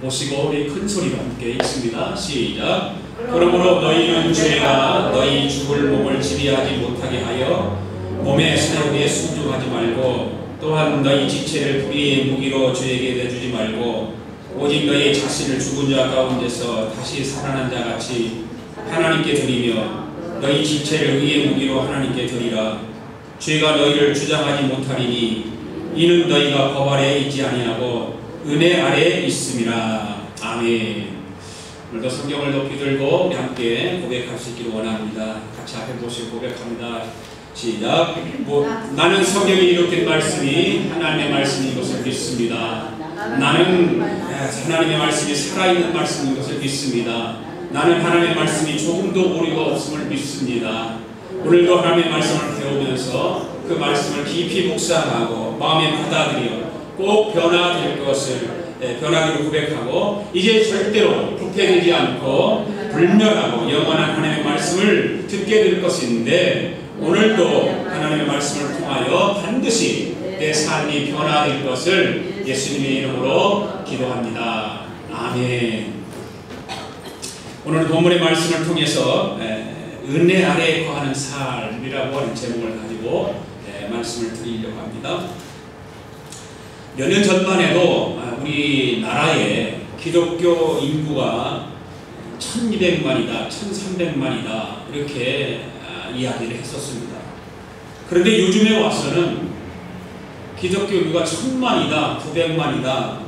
보시고 우리 큰 소리로 함께 읽습니다. 시작. 그러므로 너희는 죄가 너희 죽을 몸을 지배하지 못하게 하여 몸의 사욕에 순종하지 말고 또한 너희 지체를 불의의 무기로 죄에게 내주지 말고 오직 너희 자신을 죽은 자 가운데서 다시 살아난 자 같이 하나님께 드리며 너희 지체를 의의 무기로 하나님께 드리라 죄가 너희를 주장하지 못하리니 이는 너희가 법 아래에 있지 아니하고 은혜 아래에 있음이라 아멘. 오늘도 성경을 높이 들고 우리 함께 고백할 수 있기를 원합니다. 같이 앞에 보시고 고백합니다. 시작. 뭐, 나는 성경에 이렇게 말씀이 하나님의 말씀인 것을 믿습니다. 나는 하나님의 말씀이 살아있는 말씀인 것을 믿습니다. 나는 하나님의 말씀이 조금도 오류가 없음을 믿습니다. 오늘도 하나님의 말씀을 배우면서 그 말씀을 깊이 묵상하고 마음에 받아들여 꼭 변화될 것을 변화기로 고백하고 이제 절대로 부패되지 않고 불멸하고 영원한 하나님의 말씀을 듣게 될 것인데 오늘도 하나님의 말씀을 통하여 반드시 내 삶이 변화될 것을 예수님의 이름으로 기도합니다. 아멘. 오늘 본문의 말씀을 통해서 은혜 아래에 거하는 삶이라고 하는 제목을 가지고 말씀을 드리려고 합니다. 몇 년 전만 해도 우리 나라의 기독교 인구가 1200만이다, 1300만이다 이렇게 이야기를 했었습니다. 그런데 요즘에 와서는 기독교 인구가 천만이다, 구백만이다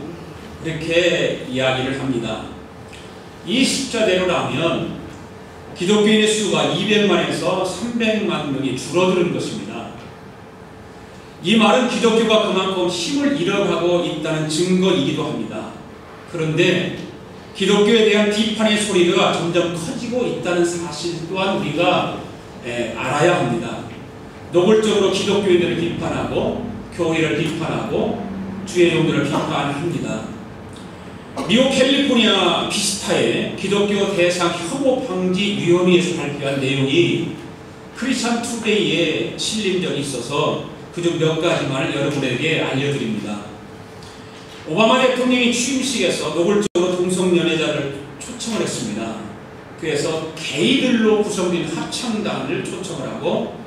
이렇게 이야기를 합니다. 이 숫자대로라면 기독교인의 수가 200만에서 300만 명이 줄어드는 것입니다. 이 말은 기독교가 그만큼 힘을 잃어가고 있다는 증거이기도 합니다. 그런데 기독교에 대한 비판의 소리가 점점 커지고 있다는 사실 또한 우리가 알아야 합니다. 노골적으로 기독교인들을 비판하고 교회를 비판하고 주의 종들을 비판합니다. 미국 캘리포니아 비스타의 기독교 대상 혐오 방지 위원회에서 발표한 내용이 크리스천 투데이에 실린 적이 있어서 그중 몇 가지만을 여러분에게 알려드립니다. 오바마 대통령이 취임식에서 노골적으로 동성연애자를 초청을 했습니다. 그래서 게이들로 구성된 합창단을 초청을 하고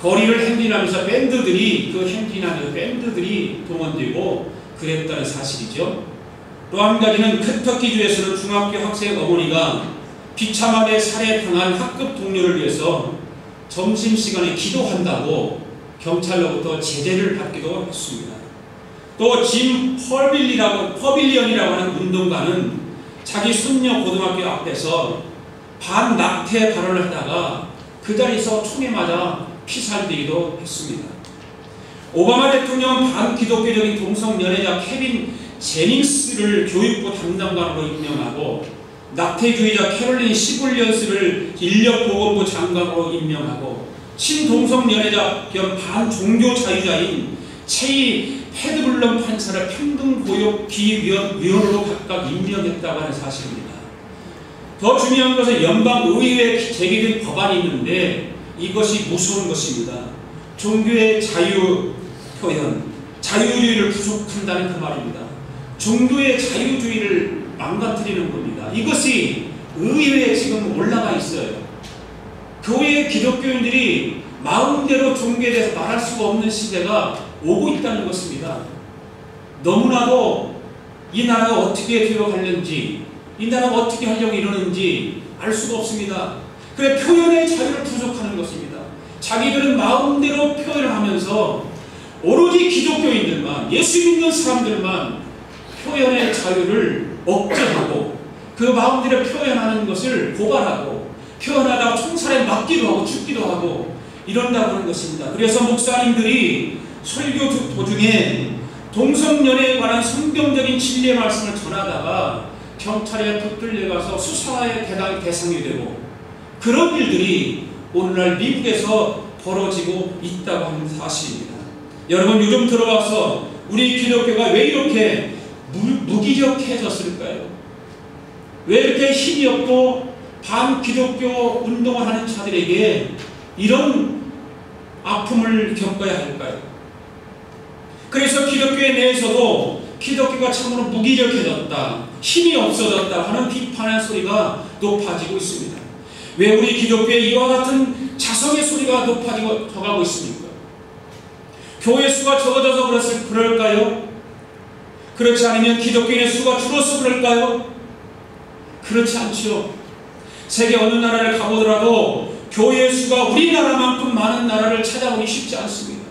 거리를 행진하면서 밴드들이 그 행진하는 밴드들이 동원되고 그랬다는 사실이죠. 또 한 가지는 켄터키주에서는 중학교 학생 어머니가 비참하게 살해 당한 학급 동료를 위해서 점심시간에 기도한다고 경찰로부터 제재를 받기도 했습니다. 또 짐 퍼빌리라고, 퍼빌리언이라고 하는 운동가는 자기 손녀 고등학교 앞에서 반낙태 발언을 하다가 그 자리에서 총에 맞아 피살되기도 했습니다. 오바마 대통령은 반기독교적인 동성 연애자 케빈 제닝스를 교육부 담당관으로 임명하고 낙태주의자 캐롤린 시블리언스를 인력보건부 장관으로 임명하고 친동성 연애자 겸 반종교 자유자인 체이 헤드블럼 판사를 평등고용기위원으로 각각 임명했다고 하는 사실입니다. 더 중요한 것은 연방의회에 제기된 법안이 있는데 이것이 무서운 것입니다. 종교의 자유 표현, 자유주의를 부족한다는 그 말입니다. 종교의 자유주의를 망가뜨리는 겁니다. 이것이 의회에 지금 올라가 있어요. 교회 기독교인들이 마음대로 종교에 대해서 말할 수가 없는 시대가 오고 있다는 것입니다. 너무나도 이 나라가 어떻게 되어가는지, 이 나라가 어떻게 하려고 이러는지 알 수가 없습니다. 그래 표현의 자유를 부족하는 것입니다. 자기들은 마음대로 표현을 하면서 오로지 기독교인들만 예수 믿는 사람들만 표현의 자유를 억제하고 그 마음대로 표현하는 것을 고발하고 표현하다가 총살에 맞기도 하고 죽기도 하고 이런다고 하는 것입니다. 그래서 목사님들이 설교 도중에 동성연애에 관한 성경적인 진리의 말씀을 전하다가 경찰에 붙들려가서 수사의 대상이 되고 그런 일들이 오늘날 미국에서 벌어지고 있다고 하는 사실입니다. 여러분 요즘 들어와서 우리 기독교가 왜 이렇게 무, 기력해졌을까요? 왜 이렇게 힘이 없고 반기독교 운동을 하는 자들에게 이런 아픔을 겪어야 할까요? 그래서 기독교에 내에서도 기독교가 참으로 무기력해졌다, 힘이 없어졌다 하는 비판의 소리가 높아지고 있습니다. 왜 우리 기독교에 이와 같은 자성의 소리가 높아지고 더가고 있습니까? 교회 수가 적어져서 그랬을, 그럴까요? 그렇지 않으면 기독교인의 수가 줄어서 그럴까요? 그렇지 않죠. 세계 어느 나라를 가보더라도 교회 수가 우리나라만큼 많은 나라를 찾아보기 쉽지 않습니다.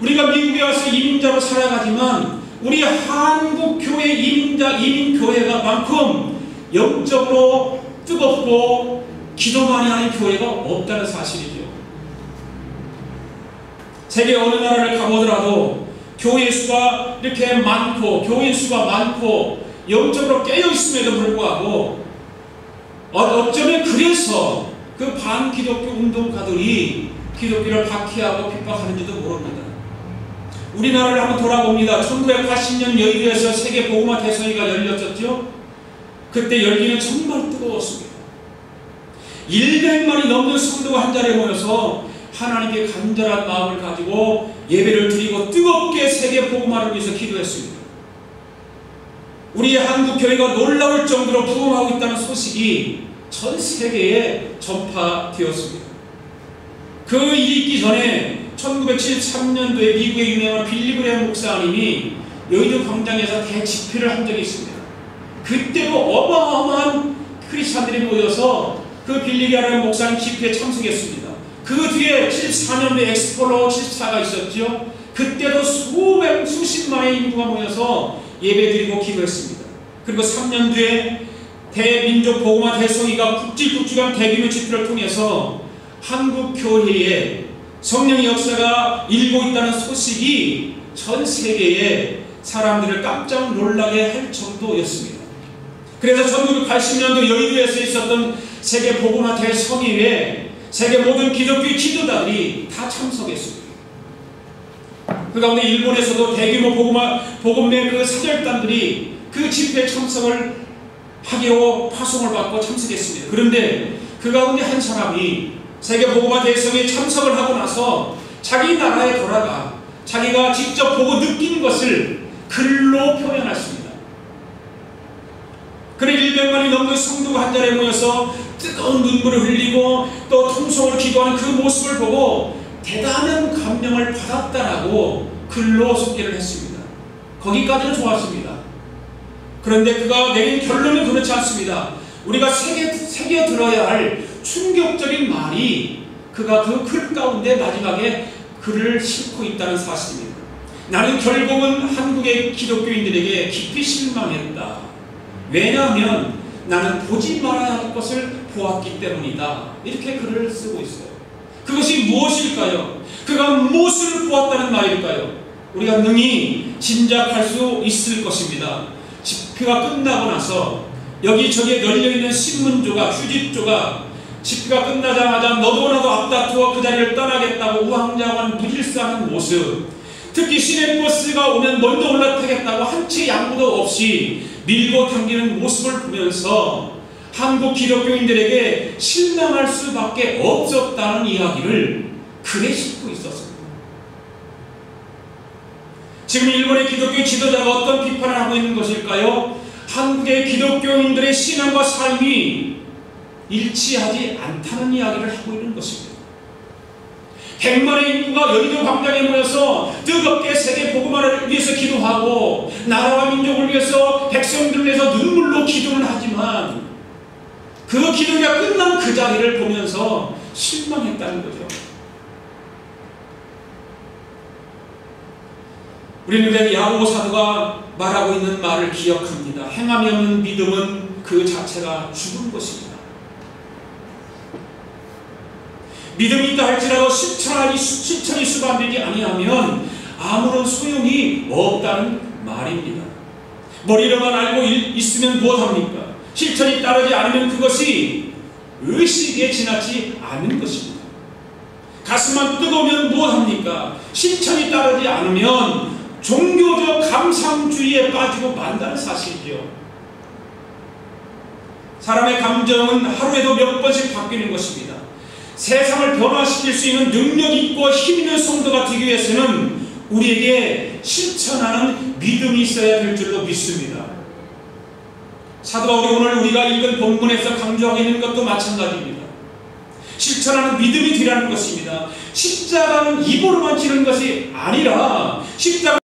우리가 미국에 와서 이민자로 살아가지만 우리 한국 교회 이민자 이민 교회가 만큼 영적으로 뜨겁고 기도 많이 하는 교회가 없다는 사실이죠. 세계 어느 나라를 가보더라도 교회 수가 이렇게 많고 교인 수가 많고 영적으로 깨어 있음에도 불구하고 어, 어쩌면 그래서 그 반기독교 운동가들이 기독교를 박해하고 핍박하는지도 모릅니다. 우리나라를 한번 돌아봅니다. 1980년 여의도에서 세계 보고마 대성회가 열렸었죠. 그때 열기는 정말 뜨거웠습니다. 100만이 넘는 성도가 한 자리에 모여서 하나님께 간절한 마음을 가지고 예배를 드리고 뜨겁게 세계 복음화를 위해서 기도했습니다. 우리 한국 교회가 놀라울 정도로 부흥하고 있다는 소식이 전 세계에 전파되었습니다. 그 일이 있기 전에 1973년도에 미국의 유명한 빌리그레 목사님이 여의도 광장에서 대집회를 한 적이 있습니다. 그때도 어마어마한 크리스찬들이 모여서 그 빌리그레 목사님 집회에 참석했습니다. 그 뒤에 74년도에 엑스폴로 74가 있었죠. 그때도 수백, 수십만의 인구가 모여서 예배드리고 기도했습니다. 그리고 3년 뒤에 대민족 보고마 대성이가 국질국질한 대규모 집회를 통해서 한국 교회에 성령의 역사가 일고 있다는 소식이 전 세계의 사람들을 깜짝 놀라게 할 정도였습니다. 그래서 1980년도 여의도에서 있었던 세계 보고마 대성회에 세계 모든 기독교 지도자들이 다 참석했습니다. 그 가운데 일본에서도 대규모 복음화, 복음의 그 사절단들이 그 집회 참석을 하기로 파송을 받고 참석했습니다. 그런데 그 가운데 한 사람이 세계 복음화 대성에 참석을 하고 나서 자기 나라에 돌아가 자기가 직접 보고 느낀 것을 글로 표현했습니다. 그래 100만이 넘는 성도가 한 자리에 모여서 뜨거운 눈물을 흘리고 또 통성을 기도하는 그 모습을 보고 대단한 감명을 받았다라고 글로 소개를 했습니다. 거기까지는 좋았습니다. 그런데 그가 내린 결론은 그렇지 않습니다. 우리가 새겨, 새겨 들어야 할 충격적인 말이 그가 그 글 가운데 마지막에 글을 싣고 있다는 사실입니다. 나는 결국은 한국의 기독교인들에게 깊이 실망했다. 왜냐하면 나는 보지 말아야 할 것을 보았기 때문이다. 이렇게 글을 쓰고 있어요. 그것이 무엇일까요? 그가 무엇을 보았다는 말일까요? 우리가 능히 짐작할 수 있을 것입니다. 집회가 끝나고 나서 여기저기 널려있는 신문조가 휴지조가 집회가 끝나자마자 너도 나도 앞다투어 그 자리를 떠나겠다고 우왕좌왕 무질서하는 모습 특히 시내버스가 오면 먼저 올라타겠다고 한채 양보도 없이 밀고 당기는 모습을 보면서 한국 기독교인들에게 실망할 수밖에 없었다는 이야기를 글에 싣고 있었습니다. 지금 일본의 기독교 지도자가 어떤 비판을 하고 있는 것일까요? 한국의 기독교인들의 신앙과 삶이 일치하지 않다는 이야기를 하고 있는 것입니다. 백만의 인구가 여의도 광장에 모여서 뜨겁게 세계 복음화를 위해서 기도하고 나라와 민족을 위해서 백성들을 위해서 눈물로 기도를 하지만 그 기도가 끝난 그 자리를 보면서 실망했다는 거죠. 우리는 야고 사도가 말하고 있는 말을 기억합니다. 행함이 없는 믿음은 그 자체가 죽은 것입니다. 믿음이 있다 할지라도 실천하니 실천이 수반되지 아니하면 아무런 소용이 없다는 말입니다. 머리로만 알고 있으면 무엇합니까? 실천이 따르지 않으면 그것이 의식에 지나지 않은 것입니다. 가슴만 뜨거우면 무엇합니까? 실천이 따르지 않으면 종교적 감상주의에 빠지고 만다는 사실이죠. 사람의 감정은 하루에도 몇 번씩 바뀌는 것입니다. 세상을 변화시킬 수 있는 능력 있고 힘 있는 성도가 되기 위해서는 우리에게 실천하는 믿음이 있어야 될 줄로 믿습니다. 사도 바울이 오늘 우리가 읽은 본문에서 강조하고 있는 것도 마찬가지입니다. 실천하는 믿음이 되라는 것입니다. 십자가는 입으로만 지는 것이 아니라 십자가